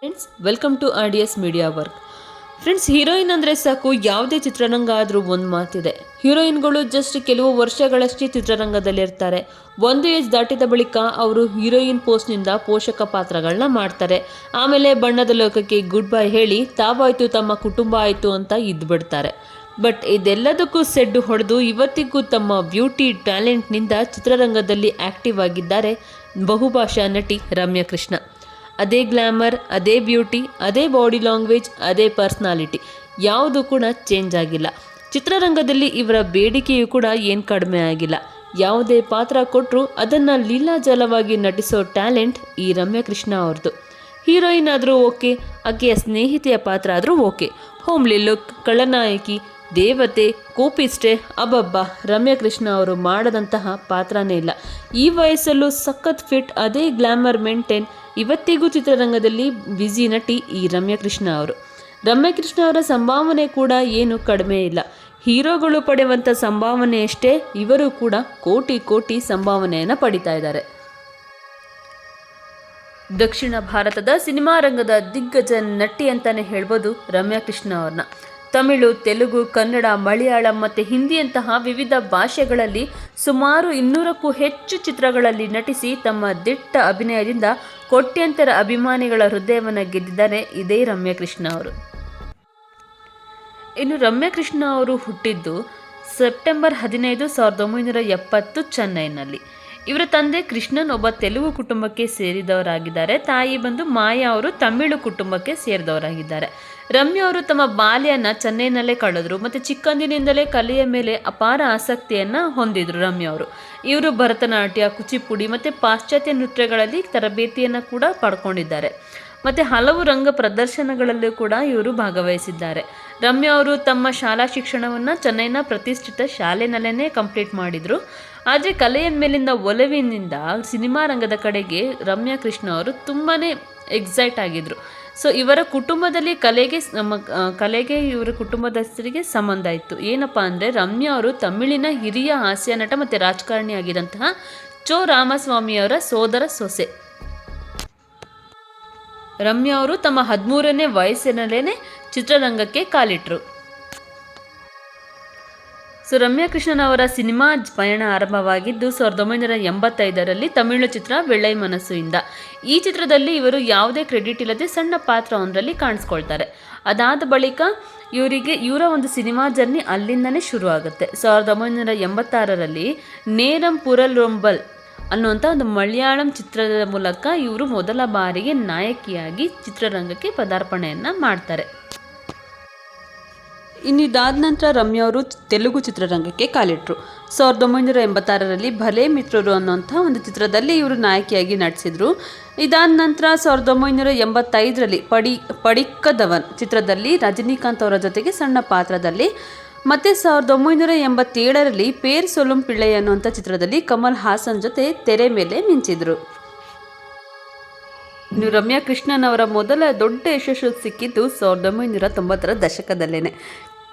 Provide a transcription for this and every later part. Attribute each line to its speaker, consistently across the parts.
Speaker 1: Friends welcome to R D S media work friends heroine ಅಂದರೆ ಸಾಕು, ಯಾವುದೇ ಚಿತ್ರರಂಗ ಆದರೂ ಒಂದು ಮಾತಿದೆ. ಹೀರೋಯಿನ್ಗಳು ಜಸ್ಟ್ ಕೆಲವು ವರ್ಷಗಳಷ್ಟೇ ಚಿತ್ರರಂಗದಲ್ಲಿರ್ತಾರೆ. ಒಂದು ಏಜ್ ದಾಟಿದ ಬಳಿಕ ಅವರು ಹೀರೋಯಿನ್ ಪೋಸ್ಟ್ನಿಂದ ಪೋಷಕ ಪಾತ್ರಗಳನ್ನ ಮಾಡ್ತಾರೆ. ಆಮೇಲೆ ಬಣ್ಣದ ಲೋಕಕ್ಕೆ ಗುಡ್ ಬೈ ಹೇಳಿ, ತಾವಾಯಿತು, ತಮ್ಮ ಕುಟುಂಬ ಆಯಿತು ಅಂತ ಇದ್ಬಿಡ್ತಾರೆ. ಬಟ್ ಇದೆಲ್ಲದಕ್ಕೂ ಸೆಡ್ಡು ಹೊಡೆದು ಇವತ್ತಿಗೂ ತಮ್ಮ ಬ್ಯೂಟಿ ಟ್ಯಾಲೆಂಟ್ನಿಂದ ಚಿತ್ರರಂಗದಲ್ಲಿ ಆಕ್ಟಿವ್ ಆಗಿದ್ದಾರೆ ಬಹುಭಾಷಾ ನಟಿ ರಮ್ಯಾ ಕೃಷ್ಣ ಅದೇ ಗ್ಲ್ಯಾಮರ್ ಅದೇ ಬ್ಯೂಟಿ, ಅದೇ ಬಾಡಿ ಲ್ಯಾಂಗ್ವೇಜ್, ಅದೇ ಪರ್ಸ್ನಾಲಿಟಿ. ಯಾವುದು ಕೂಡ ಚೇಂಜ್ ಆಗಿಲ್ಲ. ಚಿತ್ರರಂಗದಲ್ಲಿ ಇವರ ಬೇಡಿಕೆಯೂ ಕೂಡ ಏನು ಕಡಿಮೆ ಆಗಿಲ್ಲ. ಯಾವುದೇ ಪಾತ್ರ ಕೊಟ್ಟರೂ ಅದನ್ನು ಲೀಲಾಜಲವಾಗಿ ನಟಿಸೋ ಟ್ಯಾಲೆಂಟ್ ಈ ರಮ್ಯಾ ಕೃಷ್ಣ ಅವ್ರದ್ದು ಹೀರೋಯಿನ್ ಆದರೂ ಓಕೆ, ಆಕೆಯ ಸ್ನೇಹಿತೆಯ ಪಾತ್ರ ಆದರೂ ಓಕೆ. ಹೋಮ್ಲಿ ಲುಕ್, ಕಳನಾಯಕಿ, ದೇವತೆ ಕೋಪಿಸ್ಟೆ ಅಬ್ಬಬ್ಬ ರಮ್ಯಾ ಕೃಷ್ಣ ಅವರು ಮಾಡದಂತಹ ಪಾತ್ರನೇ ಇಲ್ಲ. ಈ ವಯಸ್ಸಲ್ಲೂ ಸಖತ್ ಫಿಟ್, ಅದೇ ಗ್ಲ್ಯಾಮರ್ ಮೇಂಟೈನ್ ಇವತ್ತಿಗೂ ಚಿತ್ರರಂಗದಲ್ಲಿ ಬ್ಯುಸಿ ನಟಿ ಈ ರಮ್ಯಕೃಷ್ಣ ಅವರು. ರಮ್ಯಕೃಷ್ಣ ಅವರ ಸಂಭಾವನೆ ಕೂಡ ಏನು ಕಡಿಮೆ ಇಲ್ಲ. ಹೀರೋಗಳು ಪಡೆಯುವಂಥ ಸಂಭಾವನೆಯಷ್ಟೇ ಇವರು ಕೂಡ ಕೋಟಿ ಕೋಟಿ ಸಂಭಾವನೆಯನ್ನು ಪಡಿತಾ ಇದ್ದಾರೆ. ದಕ್ಷಿಣ ಭಾರತದ ಸಿನಿಮಾ ರಂಗದ ದಿಗ್ಗಜ ನಟಿ ಅಂತಾನೆ ಹೇಳ್ಬೋದು ರಮ್ಯಾ ಕೃಷ್ಣ ಅವ್ರನ್ನ. ತಮಿಳು, ತೆಲುಗು, ಕನ್ನಡ, ಮಲಯಾಳಂ ಮತ್ತು ಹಿಂದಿಯಂತಹ ವಿವಿಧ ಭಾಷೆಗಳಲ್ಲಿ ಸುಮಾರು ಇನ್ನೂರಕ್ಕೂ ಹೆಚ್ಚು ಚಿತ್ರಗಳಲ್ಲಿ ನಟಿಸಿ ತಮ್ಮ ದಿಟ್ಟ ಅಭಿನಯದಿಂದ ಕೋಟ್ಯಂತರ ಅಭಿಮಾನಿಗಳ ಹೃದಯವನ್ನು ಗೆದ್ದಿದ್ದಾರೆ ಇದೇ ರಮ್ಯಕೃಷ್ಣ ಅವರು. ಇನ್ನು ರಮ್ಯಕೃಷ್ಣ ಅವರು ಹುಟ್ಟಿದ್ದು ಸೆಪ್ಟೆಂಬರ್ ಹದಿನೈದು ಸಾವಿರದ ಒಂಬೈನೂರ ಎಪ್ಪತ್ತು ಚೆನ್ನೈನಲ್ಲಿ. ಇವರ ತಂದೆ ಕೃಷ್ಣನ್ ಒಬ್ಬ ತೆಲುಗು ಕುಟುಂಬಕ್ಕೆ ಸೇರಿದವರಾಗಿದ್ದಾರೆ. ತಾಯಿ ಬಂದು ಮಾಯಾ ಅವರು ತಮಿಳು ಕುಟುಂಬಕ್ಕೆ ಸೇರಿದವರಾಗಿದ್ದಾರೆ. ರಮ್ಯ ಅವರು ತಮ್ಮ ಬಾಲ್ಯನ ಚೆನ್ನೈನಲ್ಲೇ ಕಳೆದ್ರು ಮತ್ತು ಚಿಕ್ಕಂದಿನಿಂದಲೇ ಕಲೆಯ ಮೇಲೆ ಅಪಾರ ಆಸಕ್ತಿಯನ್ನು ಹೊಂದಿದ್ರು ರಮ್ಯ ಅವರು. ಇವರು ಭರತನಾಟ್ಯ, ಕುಚಿಪುಡಿ ಮತ್ತು ಪಾಶ್ಚಾತ್ಯ ನೃತ್ಯಗಳಲ್ಲಿ ತರಬೇತಿಯನ್ನು ಕೂಡ ಪಡ್ಕೊಂಡಿದ್ದಾರೆ. ಮತ್ತು ಹಲವು ರಂಗ ಪ್ರದರ್ಶನಗಳಲ್ಲೂ ಕೂಡ ಇವರು ಭಾಗವಹಿಸಿದ್ದಾರೆ. ರಮ್ಯ ಅವರು ತಮ್ಮ ಶಾಲಾ ಶಿಕ್ಷಣವನ್ನು ಚೆನ್ನೈನ ಪ್ರತಿಷ್ಠಿತ ಶಾಲೆನಲ್ಲೇ ಕಂಪ್ಲೀಟ್ ಮಾಡಿದರು. ಆದರೆ ಕಲೆಯ ಮೇಲಿನ ಒಲವಿನಿಂದ ಸಿನಿಮಾ ರಂಗದ ಕಡೆಗೆ ರಮ್ಯಾ ಕೃಷ್ಣ ಅವರು ತುಂಬಾ ಎಕ್ಸೈಟ್ ಆಗಿದ್ರು. ಸೊ ಇವರ ಕುಟುಂಬದಲ್ಲಿ ಕಲೆಗೆ ನಮ್ಮ ಕಲೆಗೆ ಇವರ ಕುಟುಂಬದಸ್ಥರಿಗೆ ಸಂಬಂಧ ಇತ್ತು. ಏನಪ್ಪ ಅಂದರೆ ರಮ್ಯಾ ಅವರು ತಮಿಳಿನ ಹಿರಿಯ ಹಾಸ್ಯ ನಟ ಮತ್ತು ರಾಜಕಾರಣಿ ಆಗಿದಂತಹ ಚೋ ರಾಮಸ್ವಾಮಿಯವರ ಸೋದರ ಸೊಸೆ. ರಮ್ಯಾ ಅವರು ತಮ್ಮ ಹದಿಮೂರನೇ ವಯಸ್ಸಿನಲ್ಲೇ ಚಿತ್ರರಂಗಕ್ಕೆ ಕಾಲಿಟ್ರು. ಸೊ ರಮ್ಯಾ ಕೃಷ್ಣನ್ ಅವರ ಸಿನಿಮಾ ಪಯಣ ಆರಂಭವಾಗಿದ್ದು ಸಾವಿರದ ಒಂಬೈನೂರ ಎಂಬತ್ತೈದರಲ್ಲಿ ತಮಿಳು ಚಿತ್ರ ಬೆಳ್ಳೈ ಮನಸ್ಸು ಇಂದ ಈ ಚಿತ್ರದಲ್ಲಿ ಇವರು ಯಾವುದೇ ಕ್ರೆಡಿಟ್ ಇಲ್ಲದೆ ಸಣ್ಣ ಪಾತ್ರವೊಂದರಲ್ಲಿ ಕಾಣಿಸ್ಕೊಳ್ತಾರೆ. ಅದಾದ ಬಳಿಕ ಇವರಿಗೆ, ಇವರ ಒಂದು ಸಿನಿಮಾ ಜರ್ನಿ ಅಲ್ಲಿಂದನೇ ಶುರು ಆಗುತ್ತೆ ಸಾವಿರದ ಒಂಬೈನೂರ ಎಂಬತ್ತಾರರಲ್ಲಿ ನೇರಂ ಪುರಲ್ ರೊಂಬಲ್ ಅನ್ನುವಂಥ ಒಂದು ಮಲಯಾಳಂ ಚಿತ್ರದ ಮೂಲಕ ಇವರು ಮೊದಲ ಬಾರಿಗೆ ನಾಯಕಿಯಾಗಿ ಚಿತ್ರರಂಗಕ್ಕೆ ಪದಾರ್ಪಣೆಯನ್ನು ಮಾಡ್ತಾರೆ. ಇನ್ನು ಇದಾದ ನಂತರ ರಮ್ಯಾ ಅವರು ತೆಲುಗು ಚಿತ್ರರಂಗಕ್ಕೆ ಕಾಲಿಟ್ರು. ಸಾವಿರದ ಒಂಬೈನೂರ ಎಂಬತ್ತಾರರಲ್ಲಿ ಭಲೆ ಮಿತ್ರರು ಅನ್ನುವಂಥ ಒಂದು ಚಿತ್ರದಲ್ಲಿ ಇವರು ನಾಯಕಿಯಾಗಿ ನಟಿಸಿದರು. ಇದಾದ ನಂತರ ಸಾವಿರದ ಒಂಬೈನೂರ ಎಂಬತ್ತೈದರಲ್ಲಿ ಪಡಿ, ಪಡಿಕ್ಕದವನ್ ಚಿತ್ರದಲ್ಲಿ ರಜನಿಕಾಂತ್ ಅವರ ಜೊತೆಗೆ ಸಣ್ಣ ಪಾತ್ರದಲ್ಲಿ, ಮತ್ತು ಸಾವಿರದ ಒಂಬೈನೂರ ಎಂಬತ್ತೇಳರಲ್ಲಿ ಪೇರ್ ಸೊಲುಂ ಪಿಳ್ಳೆ ಅನ್ನುವಂಥ ಚಿತ್ರದಲ್ಲಿ ಕಮಲ್ ಹಾಸನ್ ಜೊತೆ ತೆರೆ ಮೇಲೆ ಮಿಂಚಿದ್ರು. ಇನ್ನು ರಮ್ಯಾ ಕೃಷ್ಣನ್ ಅವರ ಮೊದಲ ದೊಡ್ಡ ಯಶಸ್ಸು ಸಿಕ್ಕಿದ್ದು ಸಾವಿರದ ಒಂಬೈನೂರ ತೊಂಬತ್ತರ ದಶಕದಲ್ಲೇನೆ.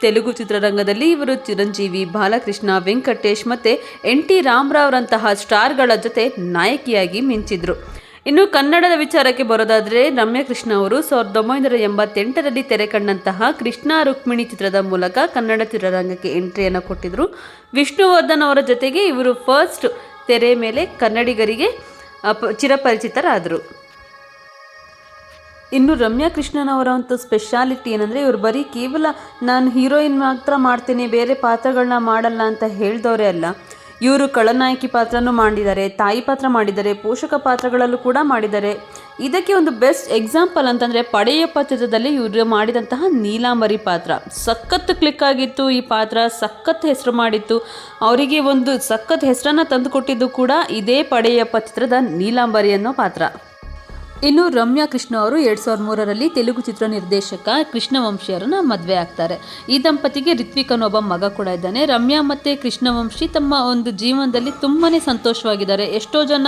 Speaker 1: ತೆಲುಗು ಚಿತ್ರರಂಗದಲ್ಲಿ ಇವರು ಚಿರಂಜೀವಿ ಬಾಲಕೃಷ್ಣ ವೆಂಕಟೇಶ್ ಮತ್ತು ಎನ್ ಟಿ ರಾಮರಾವ್ರಂತಹ ಸ್ಟಾರ್ಗಳ ಜೊತೆ ನಾಯಕಿಯಾಗಿ ಮಿಂಚಿದ್ರು. ಇನ್ನು ಕನ್ನಡದ ವಿಚಾರಕ್ಕೆ ಬರೋದಾದರೆ ರಮ್ಯಕೃಷ್ಣ ಅವರು ಸಾವಿರದ ಒಂಬೈನೂರ ಎಂಬತ್ತೆಂಟರಲ್ಲಿ ತೆರೆ ಕಂಡಂತಹ ಕೃಷ್ಣ ರುಕ್ಮಿಣಿ ಚಿತ್ರದ ಮೂಲಕ ಕನ್ನಡ ಚಿತ್ರರಂಗಕ್ಕೆ ಎಂಟ್ರಿಯನ್ನು ಕೊಟ್ಟಿದ್ರು. ವಿಷ್ಣುವರ್ಧನ್ ಅವರ ಜೊತೆಗೆ ಇವರು ಫಸ್ಟ್ ತೆರೆ ಮೇಲೆ ಕನ್ನಡಿಗರಿಗೆ ಚಿರಪರಿಚಿತರಾದರು. ಇನ್ನು ರಮ್ಯಾ ಕೃಷ್ಣನವರ ಒಂದು ಸ್ಪೆಷಾಲಿಟಿ ಏನಂದರೆ ಇವರು ಬರೀ ಕೇವಲ ನಾನು ಹೀರೋಯಿನ್ ಮಾತ್ರ ಮಾಡ್ತೀನಿ, ಬೇರೆ ಪಾತ್ರಗಳನ್ನ ಮಾಡಲ್ಲ ಅಂತ ಹೇಳ್ದವರೇ ಅಲ್ಲ. ಇವರು ಕಳನಾಯಕಿ ಪಾತ್ರನೂ ಮಾಡಿದ್ದಾರೆ, ತಾಯಿ ಪಾತ್ರ ಮಾಡಿದ್ದಾರೆ, ಪೋಷಕ ಪಾತ್ರಗಳಲ್ಲೂ ಕೂಡ ಮಾಡಿದ್ದಾರೆ. ಇದಕ್ಕೆ ಒಂದು ಬೆಸ್ಟ್ ಎಕ್ಸಾಂಪಲ್ ಅಂತಂದರೆ ಪಡೆಯಪ್ಪ ಚಿತ್ರದಲ್ಲಿ ಇವರು ಮಾಡಿದಂತಹ ನೀಲಾಂಬರಿ ಪಾತ್ರ. ಸಖತ್ ಕ್ಲಿಕ್ ಆಗಿತ್ತು ಈ ಪಾತ್ರ, ಸಖತ್ ಹೆಸರು ಮಾಡಿತ್ತು. ಅವರಿಗೆ ಒಂದು ಸಖತ್ ಹೆಸರನ್ನು ತಂದುಕೊಟ್ಟಿದ್ದು ಕೂಡ ಇದೇ ಪಡೆಯಪ್ಪ ಚಿತ್ರದ ನೀಲಾಂಬರಿ ಅನ್ನೋ ಪಾತ್ರ. ಇನ್ನು ರಮ್ಯಾ ಕೃಷ್ಣ ಅವರು ಎರಡು ಸಾವಿರದ ಮೂರರಲ್ಲಿ ತೆಲುಗು ಚಿತ್ರ ನಿರ್ದೇಶಕ ಕೃಷ್ಣವಂಶಿಯವರನ್ನ ಮದುವೆ ಆಗ್ತಾರೆ. ಈ ದಂಪತಿಗೆ ರಿತ್ವಿಕ್ ಅನ್ನೋ ಒಬ್ಬ ಮಗ ಕೂಡ ಇದ್ದಾನೆ. ರಮ್ಯಾ ಮತ್ತು ಕೃಷ್ಣವಂಶಿ ತಮ್ಮ ಒಂದು ಜೀವನದಲ್ಲಿ ತುಂಬಾ ಸಂತೋಷವಾಗಿದ್ದಾರೆ. ಎಷ್ಟೋ ಜನ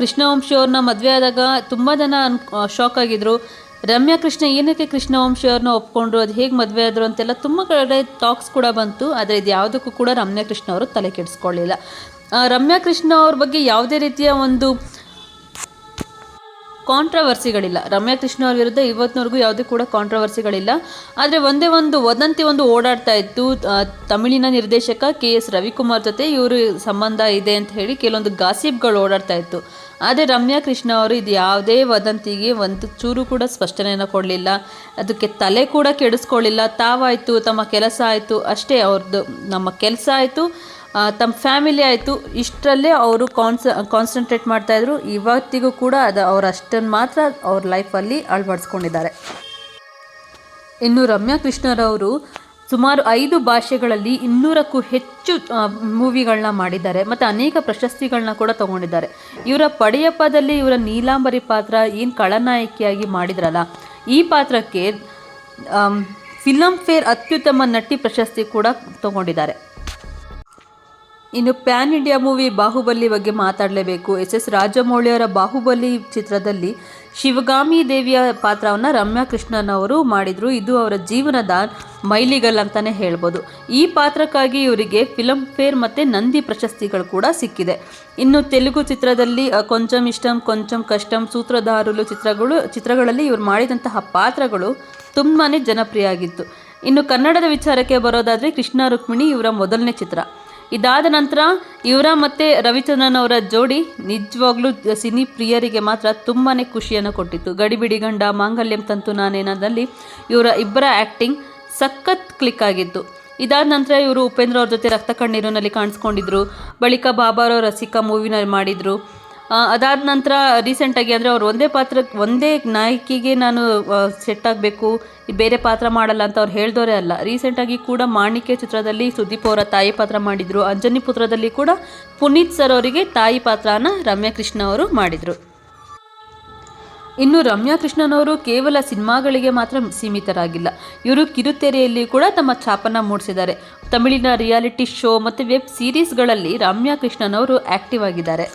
Speaker 1: ಕೃಷ್ಣವಂಶಿ ಅವ್ರನ್ನ ಮದುವೆ ಆದಾಗ ತುಂಬ ಜನ ಶಾಕ್ ಆಗಿದ್ರು. ರಮ್ಯಾ ಕೃಷ್ಣ ಏನಕ್ಕೆ ಕೃಷ್ಣವಂಶಿ ಅವ್ರನ್ನ ಒಪ್ಕೊಂಡ್ರು? ಅದು ಹೇಗೆ ಮದುವೆ ಆದರು ಅಂತೆಲ್ಲ ತುಂಬ ಕಡೆ ಟಾಕ್ಸ್ ಕೂಡ ಬಂತು. ಆದರೆ ಇದು ಯಾವುದಕ್ಕೂ ಕೂಡ ರಮ್ಯಾ ಕೃಷ್ಣ ಅವರು ತಲೆ ಕೆಡಿಸ್ಕೊಳ್ಳಿಲ್ಲ. ರಮ್ಯಾ ಕೃಷ್ಣ ಅವ್ರ ಬಗ್ಗೆ ಯಾವುದೇ ರೀತಿಯ ಒಂದು ಕಾಂಟ್ರವರ್ಸಿಗಳಿಲ್ಲ. ರಮ್ಯಾ ಕೃಷ್ಣ ಅವ್ರ ವಿರುದ್ಧ ಇವತ್ತಿನವರೆಗೂ ಯಾವುದೇ ಕೂಡ ಕಾಂಟ್ರವರ್ಸಿಗಳಿಲ್ಲ. ಆದರೆ ಒಂದೇ ಒಂದು ವದಂತಿ ಒಂದು ಓಡಾಡ್ತಾ ಇತ್ತು ತಮಿಳಿನ ನಿರ್ದೇಶಕ ಕೆ ಎಸ್ ರವಿಕುಮಾರ್ ಜೊತೆ. ಇವರು ಸಂಬಂಧ ಇದೆ ಅಂತ ಹೇಳಿ ಕೆಲವೊಂದು ಗಾಸಿಪ್ಗಳು ಓಡಾಡ್ತಾ ಇತ್ತು. ಆದರೆ ರಮ್ಯಾ ಕೃಷ್ಣ ಅವರು ಇದು ಯಾವುದೇ ವದಂತಿಗೆ ಒಂದು ಚೂರು ಕೂಡ ಸ್ಪಷ್ಟನೆಯನ್ನು ಕೊಡಲಿಲ್ಲ. ಅದಕ್ಕೆ ತಲೆ ಕೂಡ ಕೆಡಿಸ್ಕೊಳ್ಳಿಲ್ಲ. ತಾವಾಯಿತು, ತಮ್ಮ ಕೆಲಸ ಆಯಿತು, ಅಷ್ಟೇ ಅವ್ರದ್ದು ನಮ್ಮ ಕೆಲಸ ಆಯಿತು ತಮ್ಮ ಫ್ಯಾಮಿಲಿ ಆಯಿತು, ಇಷ್ಟರಲ್ಲೇ ಅವರು ಕಾನ್ಸ ಕಾನ್ಸಂಟ್ರೇಟ್ ಮಾಡ್ತಾಯಿದ್ರು ಇವತ್ತಿಗೂ ಕೂಡ ಅದು ಅವ್ರು ಅಷ್ಟನ್ನು ಮಾತ್ರ ಅವ್ರ ಲೈಫಲ್ಲಿ ಅಳವಡಿಸ್ಕೊಂಡಿದ್ದಾರೆ. ಇನ್ನು ರಮ್ಯಾ ಕೃಷ್ಣರವರು ಸುಮಾರು ಐದು ಭಾಷೆಗಳಲ್ಲಿ ಇನ್ನೂರಕ್ಕೂ ಹೆಚ್ಚು ಮೂವಿಗಳನ್ನ ಮಾಡಿದ್ದಾರೆ. ಮತ್ತು ಅನೇಕ ಪ್ರಶಸ್ತಿಗಳನ್ನ ಕೂಡ ತಗೊಂಡಿದ್ದಾರೆ. ಇವರ ಪಡೆಯಪ್ಪದಲ್ಲಿ ಇವರ ನೀಲಾಂಬರಿ ಪಾತ್ರ ಏನು ಖಳನಾಯಕಿಯಾಗಿ ಮಾಡಿದ್ರಲ್ಲ, ಈ ಪಾತ್ರಕ್ಕೆ ಫಿಲಮ್ ಫೇರ್ ಅತ್ಯುತ್ತಮ ನಟಿ ಪ್ರಶಸ್ತಿ ಕೂಡ ತಗೊಂಡಿದ್ದಾರೆ. ಇನ್ನು ಪ್ಯಾನ್ ಇಂಡಿಯಾ ಮೂವಿ ಬಾಹುಬಲಿ ಬಗ್ಗೆ ಮಾತಾಡಲೇಬೇಕು. ಎಸ್ ಎಸ್ ರಾಜಮೌಳಿಯವರ ಬಾಹುಬಲಿ ಚಿತ್ರದಲ್ಲಿ ಶಿವಗಾಮಿ ದೇವಿಯ ಪಾತ್ರವನ್ನು ರಮ್ಯಾ ಕೃಷ್ಣನ್ ಅವರು ಮಾಡಿದರು. ಇದು ಅವರ ಜೀವನದ ಮೈಲಿಗಲ್ ಅಂತಲೇ ಹೇಳ್ಬೋದು. ಈ ಪಾತ್ರಕ್ಕಾಗಿ ಇವರಿಗೆ ಫಿಲಮ್ ಫೇರ್ ಮತ್ತು ನಂದಿ ಪ್ರಶಸ್ತಿಗಳು ಕೂಡ ಸಿಕ್ಕಿದೆ. ಇನ್ನು ತೆಲುಗು ಚಿತ್ರದಲ್ಲಿ ಕೊಂಚಂ ಇಷ್ಟಂ, ಕೊಂಚಂ ಕಷ್ಟಂ, ಸೂತ್ರಧಾರುಲು ಚಿತ್ರಗಳು, ಚಿತ್ರಗಳಲ್ಲಿ ಇವರು ಮಾಡಿದಂತಹ ಪಾತ್ರಗಳು ತುಂಬಾ ಜನಪ್ರಿಯ ಆಗಿತ್ತು. ಇನ್ನು ಕನ್ನಡದ ವಿಚಾರಕ್ಕೆ ಬರೋದಾದರೆ ಕೃಷ್ಣ ರುಕ್ಮಿಣಿ ಇವರ ಮೊದಲನೇ ಚಿತ್ರ. ಇದಾದ ನಂತರ ಇವರ ಮತ್ತು ರವಿಚಂದ್ರನ್ ಅವರ ಜೋಡಿ ನಿಜವಾಗ್ಲೂ ಸಿನಿ ಪ್ರಿಯರಿಗೆ ಮಾತ್ರ ತುಂಬಾ ಖುಷಿಯನ್ನು ಕೊಟ್ಟಿತ್ತು. ಗಡಿಬಿಡಿ ಗಂಡ, ಮಾಂಗಲ್ಯಂ ತಂತು ನಾನೇನದಲ್ಲಿ ಇವರ ಇಬ್ಬರ ಆ್ಯಕ್ಟಿಂಗ್ ಸಖತ್ ಕ್ಲಿಕ್ ಆಗಿತ್ತು. ಇದಾದ ನಂತರ ಇವರು ಉಪೇಂದ್ರ ಅವ್ರ ಜೊತೆ ರಕ್ತ ಕಣ್ಣೀರಿನಲ್ಲಿ ಕಾಣಿಸ್ಕೊಂಡಿದ್ರು. ಬಳಿಕ ಬಾಬಾರೋ ರಸಿಕಾ ಮೂವಿನಲ್ಲಿ ಮಾಡಿದರು. ಅದಾದ ನಂತರ ರೀಸೆಂಟಾಗಿ ಅಂದರೆ ಅವ್ರು ಒಂದೇ ಪಾತ್ರ, ಒಂದೇ ನಾಯಕಿಗೆ ನಾನು ಸೆಟ್ ಆಗಬೇಕು, ಬೇರೆ ಪಾತ್ರ ಮಾಡಲ್ಲ ಅಂತ ಅವ್ರು ಹೇಳ್ದೋರೇ ಅಲ್ಲ. ರೀಸೆಂಟಾಗಿ ಕೂಡ ಮಾಣಿಕ್ಯ ಚಿತ್ರದಲ್ಲಿ ಸುದೀಪ್ ಅವರ ತಾಯಿ ಪಾತ್ರ ಮಾಡಿದರು. ಅಂಜನಿ ಪುತ್ರದಲ್ಲಿ ಕೂಡ ಪುನೀತ್ ಸರ್ ಅವರಿಗೆ ತಾಯಿ ಪಾತ್ರನ ರಮ್ಯಾ ಕೃಷ್ಣ ಅವರು ಮಾಡಿದರು. ಇನ್ನು ರಮ್ಯಾ ಕೃಷ್ಣನವರು ಕೇವಲ ಸಿನಿಮಾಗಳಿಗೆ ಮಾತ್ರ ಸೀಮಿತರಾಗಿಲ್ಲ. ಇವರು ಕಿರುತೆರೆಯಲ್ಲಿ ಕೂಡ ತಮ್ಮ ಛಾಪನ್ನ ಮೂಡಿಸಿದ್ದಾರೆ. ತಮಿಳಿನ ರಿಯಾಲಿಟಿ ಶೋ ಮತ್ತು ವೆಬ್ ಸೀರೀಸ್ಗಳಲ್ಲಿ ರಮ್ಯಾ ಕೃಷ್ಣನವರು ಆ್ಯಕ್ಟಿವ್ ಆಗಿದ್ದಾರೆ.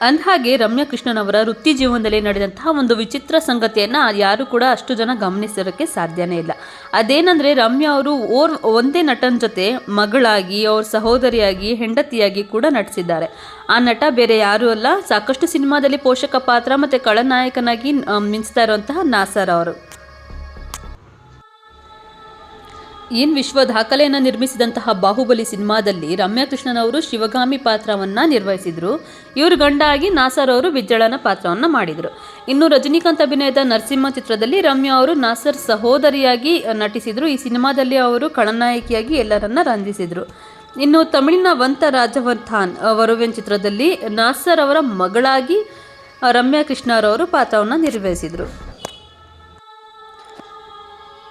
Speaker 1: ಅಂದಹಾಗೆ ರಮ್ಯಾ ಕೃಷ್ಣನವರ ವೃತ್ತಿ ಜೀವನದಲ್ಲಿ ನಡೆದಂತಹ ಒಂದು ವಿಚಿತ್ರ ಸಂಗತಿಯನ್ನು ಯಾರು ಕೂಡ ಅಷ್ಟು ಜನ ಗಮನಿಸಿರೋಕ್ಕೆ ಸಾಧ್ಯನೇ ಇಲ್ಲ. ಅದೇನಂದರೆ ರಮ್ಯಾ ಅವರು ಓರ್ ಒಂದೇ ನಟನ ಜೊತೆ ಮಗಳಾಗಿ, ಅವ್ರ ಸಹೋದರಿಯಾಗಿ, ಹೆಂಡತಿಯಾಗಿ ಕೂಡ ನಟಿಸಿದ್ದಾರೆ. ಆ ನಟ ಬೇರೆ ಯಾರೂ ಅಲ್ಲ, ಸಾಕಷ್ಟು ಸಿನಿಮಾದಲ್ಲಿ ಪೋಷಕ ಪಾತ್ರ ಮತ್ತು ಖಳನಾಯಕನಾಗಿ ಮಿಂಚ್ತಾ ಇರುವಂತಹ ನಾಸರ್ ಅವರು. ಏನು ವಿಶ್ವ ದಾಖಲೆಯನ್ನು ನಿರ್ಮಿಸಿದಂತಹ ಬಾಹುಬಲಿ ಸಿನಿಮಾದಲ್ಲಿ ರಮ್ಯಾ ಕೃಷ್ಣನ್ ಅವರು ಶಿವಗಾಮಿ ಪಾತ್ರವನ್ನು ನಿರ್ವಹಿಸಿದರು. ಇವರು ಗಂಡ ಆಗಿ ನಾಸರ್ ಅವರು ಬಿಜ್ಜಳನ ಪಾತ್ರವನ್ನು ಮಾಡಿದರು. ಇನ್ನು ರಜನಿಕಾಂತ್ ಅಭಿನಯದ ನರಸಿಂಹ ಚಿತ್ರದಲ್ಲಿ ರಮ್ಯಾ ಅವರು ನಾಸರ್ ಸಹೋದರಿಯಾಗಿ ನಟಿಸಿದರು. ಈ ಸಿನಿಮಾದಲ್ಲಿ ಅವರು ಖಳನಾಯಕಿಯಾಗಿ ಎಲ್ಲರನ್ನ ರಂಜಿಸಿದರು. ಇನ್ನು ತಮಿಳಿನ ವಂತ ರಾಜವರ್ಥಾನ್ ವರುವೆನ್ ಚಿತ್ರದಲ್ಲಿ ನಾಸರ್ ಅವರ ಮಗಳಾಗಿ ರಮ್ಯಾ ಕೃಷ್ಣರವರು ಪಾತ್ರವನ್ನು ನಿರ್ವಹಿಸಿದರು.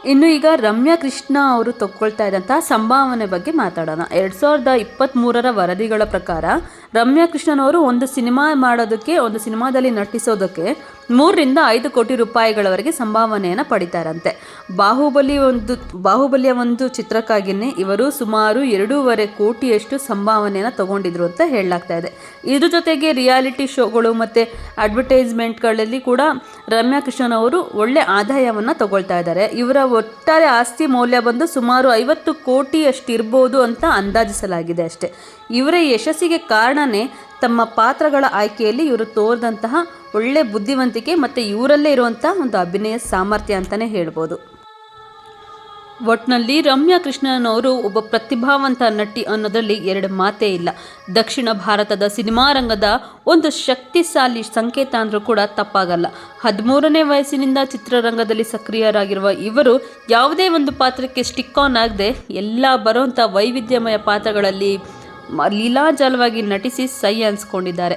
Speaker 1: ಇನ್ನು ಈಗ ರಮ್ಯಾ ಕೃಷ್ಣ ಅವರು ತಗೊಳ್ತಾ ಇದ್ದಂತಹ ಸಂಭಾವನೆ ಬಗ್ಗೆ ಮಾತಾಡೋಣ. ಎರಡು ಸಾವಿರದ ಇಪ್ಪತ್ತ್ಮೂರರ ವರದಿಗಳ ಪ್ರಕಾರ ರಮ್ಯಾ ಕೃಷ್ಣನವರು ಒಂದು ಸಿನಿಮಾ ಮಾಡೋದಕ್ಕೆ, ಒಂದು ಸಿನಿಮಾದಲ್ಲಿ ನಟಿಸೋದಕ್ಕೆ ಮೂರರಿಂದ ಐದು ಕೋಟಿ ರೂಪಾಯಿಗಳವರೆಗೆ ಸಂಭಾವನೆಯನ್ನು ಪಡಿತಾರಂತೆ. ಬಾಹುಬಲಿ ಒಂದು, ಬಾಹುಬಲಿಯ ಒಂದು ಚಿತ್ರಕ್ಕಾಗಿಯೇ ಇವರು ಸುಮಾರು ಎರಡೂವರೆ ಕೋಟಿಯಷ್ಟು ಸಂಭಾವನೆಯನ್ನು ತಗೊಂಡಿದ್ರು ಅಂತ ಹೇಳಲಾಗ್ತಾ ಇದೆ. ಇದ್ರ ಜೊತೆಗೆ ರಿಯಾಲಿಟಿ ಶೋಗಳು ಮತ್ತು ಅಡ್ವರ್ಟೈಸ್ಮೆಂಟ್ಗಳಲ್ಲಿ ಕೂಡ ರಮ್ಯಾ ಕೃಷ್ಣನ್ ಅವರು ಒಳ್ಳೆ ಆದಾಯವನ್ನು ತಗೊಳ್ತಾ ಇದ್ದಾರೆ. ಇವರ ಒಟ್ಟಾರೆ ಆಸ್ತಿ ಮೌಲ್ಯ ಬಂದು ಸುಮಾರು ಐವತ್ತು ಕೋಟಿಯಷ್ಟು ಇರ್ಬೋದು ಅಂತ ಅಂದಾಜಿಸಲಾಗಿದೆ ಅಷ್ಟೇ. ಇವರ ಯಶಸ್ಸಿಗೆ ಕಾರಣನೇ ತಮ್ಮ ಪಾತ್ರಗಳ ಆಯ್ಕೆಯಲ್ಲಿ ಇವರು ತೋರಿದಂತಹ ಒಳ್ಳೆ ಬುದ್ಧಿವಂತಿಕೆ ಮತ್ತು ಇವರಲ್ಲೇ ಇರುವಂಥ ಒಂದು ಅಭಿನಯ ಸಾಮರ್ಥ್ಯ ಅಂತಲೇ ಹೇಳ್ಬೋದು. ಒಟ್ನಲ್ಲಿ ರಮ್ಯಾ ಕೃಷ್ಣನವರು ಒಬ್ಬ ಪ್ರತಿಭಾವಂತ ನಟಿ ಅನ್ನೋದರಲ್ಲಿ ಎರಡು ಮಾತೇ ಇಲ್ಲ. ದಕ್ಷಿಣ ಭಾರತದ ಸಿನಿಮಾ ರಂಗದ ಒಂದು ಶಕ್ತಿಶಾಲಿ ಸಂಕೇತ ಅಂದರೂ ಕೂಡ ತಪ್ಪಾಗಲ್ಲ. ಹದಿಮೂರನೇ ವಯಸ್ಸಿನಿಂದ ಚಿತ್ರರಂಗದಲ್ಲಿ ಸಕ್ರಿಯರಾಗಿರುವ ಇವರು ಯಾವುದೇ ಒಂದು ಪಾತ್ರಕ್ಕೆ ಸ್ಟಿಕ್ ಆನ್ ಆಗದೆ ಎಲ್ಲ ಬರುವಂಥ ವೈವಿಧ್ಯಮಯ ಪಾತ್ರಗಳಲ್ಲಿ ಲೀಲಾಜಾಲವಾಗಿ ನಟಿಸಿ ಸೈ ಅನ್ಸ್ಕೊಂಡಿದ್ದಾರೆ.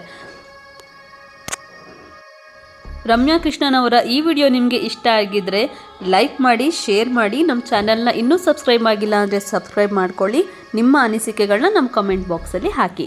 Speaker 1: ರಮ್ಯಾ ಕೃಷ್ಣನವರ ಈ ವಿಡಿಯೋ ನಿಮಗೆ ಇಷ್ಟ ಆಗಿದ್ದರೆ ಲೈಕ್ ಮಾಡಿ, ಶೇರ್ ಮಾಡಿ. ನಮ್ಮ ಚಾನಲ್ನ ಇನ್ನೂ ಸಬ್ಸ್ಕ್ರೈಬ್ ಆಗಿಲ್ಲ ಅಂದರೆ ಸಬ್ಸ್ಕ್ರೈಬ್ ಮಾಡ್ಕೊಳ್ಳಿ. ನಿಮ್ಮ ಅನಿಸಿಕೆಗಳನ್ನ ನಮ್ಮ ಕಮೆಂಟ್ ಬಾಕ್ಸಲ್ಲಿ ಹಾಕಿ.